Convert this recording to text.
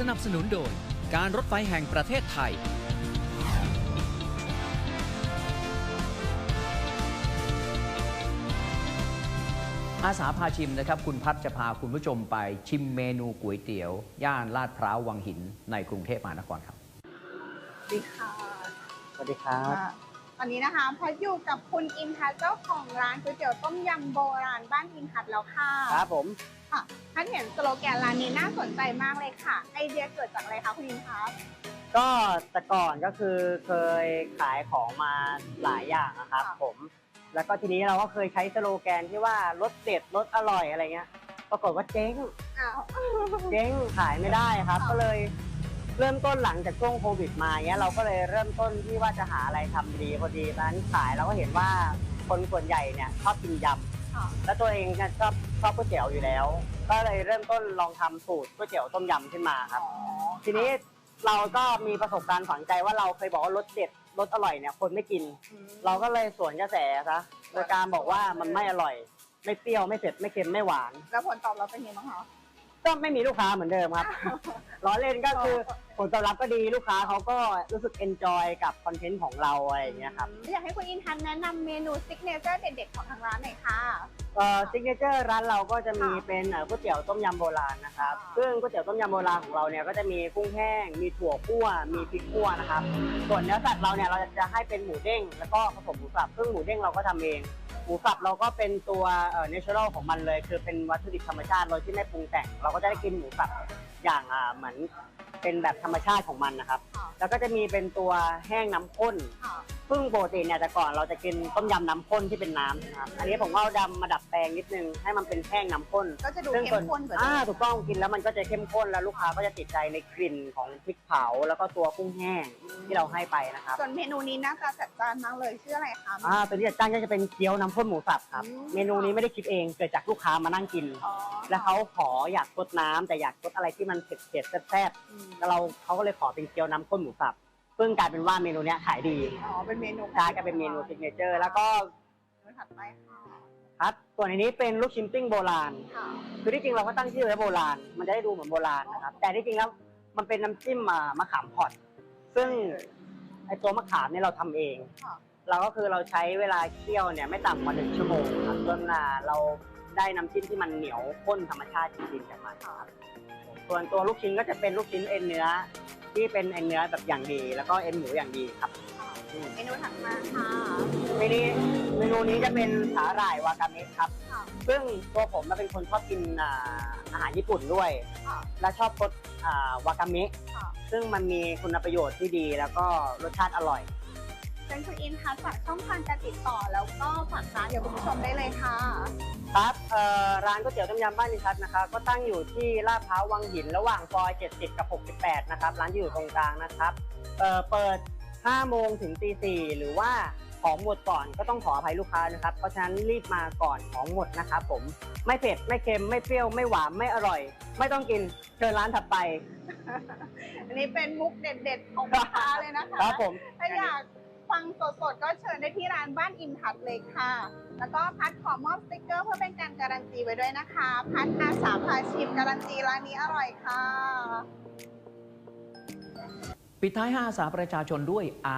สนับสนุนโดยการรถไฟแห่งประเทศไทย อาสาพาชิมนะครับ คุณพัฒจะพาคุณผู้ชมไปชิมเมนูก๋วยเตี๋ยว ย่านลาดพร้าววังหินในกรุงเทพมหานครครับ สวัสดีค่ะ สวัสดีครับ ตอนนี้นะคะพออยู่กับคุณอินทัศน์เจ้าของร้านก๋วยเตี๋ยวต้มยำโบราณบ้านอินทัศน์แล้วค่ะครับผมค่ะท่านเห็นสโลแกนร้านนี้น่าสนใจมากเลยค่ะ ไอเดียเกิดจากอะไรคะคุณอินทัศน์ก็แต่ก่อนก็คือเคยขายของมาหลายอย่างนะครับค่ะผม แล้วก็ทีนี้เราก็เคยใช้สโลแกนที่ว่ารสเด็ดรสอร่อยอะไรเงี้ย ปรากฏว่าเจ๊งอ้าวเจ๊งขายไม่ได้ครับค่ะก็เลย เริ่มต้นหลังจากช่วงโควิดมาเงี้ยเราก็เลยเริ่มต้นที่ว่าจะหาอะไรทำดีพอดีร้านขายเราก็เห็นว่าคนส่วนใหญ่เนี่ยชอบกินยำค่ะแล้วตัวเองก็ชอบชอบก๋วยเตี๋ยวอยู่แล้ว ก็เลยเริ่มต้นลองทำสูตรก๋วยเตี๋ยวต้มยำขึ้นมาครับอ๋อทีนี้เราก็มีประสบการณ์ฝังใจว่าเราเคยบอกว่ารสเด็ดรสอร่อยเนี่ยคนไม่กินอืมเราก็เลยสวนกระแสซะโดยการบอกว่ามันไม่อร่อย ไม่เปรี้ยวไม่เผ็ดไม่เค็มไม่หวาน แล้วผลตอบรับเป็นยังไงบ้างคะ ก็ไม่มีลูกค้าเหมือนเดิมครับ ล้อเล่นก็คือผลตอบรับก็ดีลูกค้าเขาก็รู้สึกเอนจอยกับคอนเทนต์ของเราอะไรอย่างเงี้ยครับอยากให้คุณอินทัศน์แนะนำเมนูซิกเนเจอร์เด็ดๆของทางร้านหน่อยค่ะ เอ่อซิกเนเจอร์ร้านเราก็จะมีค่ะเป็นเอ่อก๋วยเตี๋ยวต้มยำโบราณนะครับค่ะซึ่งก๋วยเตี๋ยวต้มยำโบราณของเราเนี่ยก็จะมีกุ้งแห้ง มีถั่วคั่ว มีพริกคั่วนะครับ ส่วนเนื้อสัตว์เราเนี่ยเราจะให้เป็นหมูเด้งแล้วก็ผสมหมูสับซึ่งหมูเด้งเราก็ทำเอง หมูสับเราก็เป็นตัวเนเชอรัลของมันเลย คือเป็นวัตถุดิบธรรมชาติโดยที่ไม่ปรุงแต่ง เราก็จะได้กินหมูสับอย่างเหมือน เป็นแบบธรรมชาติของมันนะครับ ค่ะแล้วก็จะมีเป็นตัวแห้งน้ำข้น ค่ะซึ่งปกติเนี่ยแต่ก่อนเราจะกินต้มยำน้ำข้นที่เป็นน้ำนะครับ อันนี้ผมก็เอาดำมาดัดแปลงนิดนึงให้มันเป็นแห้งน้ำข้นก็จะดูซึ่งเข้มข้นกว่าเดิอ่ามถูกต้องกินแล้วมันก็จะเข้มข้นแล้วลูกค้าก็จะติดใจในกลิ่นของพริกเผาแล้วก็ตัวกุ้งแห้งที่เราให้ไปนะครับ ส่วนเมนูนี้น่าจะจัดจานมากเลยชื่ออะไรคะ อ่าตัวที่จัดจ้านก็จะเป็นเกี๊ยวน้ำข้นหมูสับครับ อืม เมนูนี้ไม่ได้คิดเองเกิดจากลูกค้ามานั่งกิน อ๋อแล้วเขาขออยากซดน้ำแต่อยากซดอะไรที่มันเผ็ดๆแซ่บอืมๆแล้วเราเขาก็เลยขอเป็นเกี๊ยวน้ำข้นหมูสับซึ่งกลายเป็นว่าเมนูเนี้ยขายดีอ๋อเป็นเมนูกลายกลายเป็นเมนูซิกเนเจอร์แล้วก็เมนูถัดไปค่ะครับส่วนอันนี้เป็นลูกชิ้นปิ้งโบราณ ค่ะคือที่จริงเราก็ตั้งชื่อไว้โบราณ มันจะได้ดูเหมือนโบราณนะครับ แต่ที่จริงแล้วมันเป็นน้ำจิ้มอ่ามะขามพอดซึ่งไอตัวมะขามเนี่ยเราทำเอง ค่ะ เราก็คือเราใช้เวลาเคี่ยวเนี่ยไม่ต่ำกว่าหนึ่งชั่วโมงครับจนอ่าเราได้น้ำจิ้มที่มันเหนียวข้นธรรมชาติจริงๆจากมันครับ ส่วนตัวลูกชิ้นก็จะเป็นลูกชิ้นเอ็นเนื้อ ที่เป็นเอ็นเนื้อแบบอย่างดี แล้วก็เอ็นหมูอย่างดีครับอืมเมนูถัดมาค่ะเมนูเมนูนี้จะเป็นสาหร่ายวากาเมะครับ ค่ะซึ่งตัวผมมาเป็นคนชอบกินอ่าอาหารญี่ปุ่นด้วย ค่ะและชอบรสอ่าวากาเมะ ค่ะซึ่งมันมีคุณประโยชน์ที่ดีแล้วก็รสชาติอร่อย เป็นคุณอินทัศน์ฝากช่องทางการติดต่อแล้วก็ฝากร้านเดี๋ยวคุณผู้ชมได้เลยค่ะ ครับเอ่อร้านก๋วยเตี๋ยวต้มยำบ้านนิทัศน์นะครับก็ตั้งอยู่ที่ลาดพร้าววังหินระหว่างซอย 70 กับ 68 นะครับ ร้านจะอยู่ตรงกลางนะครับเอ่อเปิด 5 โมงถึงตี4หรือว่าของหมดก่อนก็ต้องขออภัยลูกค้านะครับ เพราะฉะนั้นรีบมาก่อนของหมดนะครับผมไม่เผ็ดไม่เค็มไม่เปรี้ยวไม่หวานไม่อร่อย ไม่ต้องกินเชิญร้านถัดไป อันนี้เป็นมุกเด็ดๆของลูกค้าเลยนะคะครับผม ถ้าอยาก ฟังสดๆ ก็เชิญได้ที่ร้านบ้านอินทัดเลยค่ะ แล้วก็พัดขอมอบสติกเกอร์เพื่อเป็นการการันตีไว้ด้วยนะคะ พัดอาสาพาชิมการันตีร้านนี้อร่อยค่ะ ปิดท้ายห้าอาสาประชาชนด้วยอา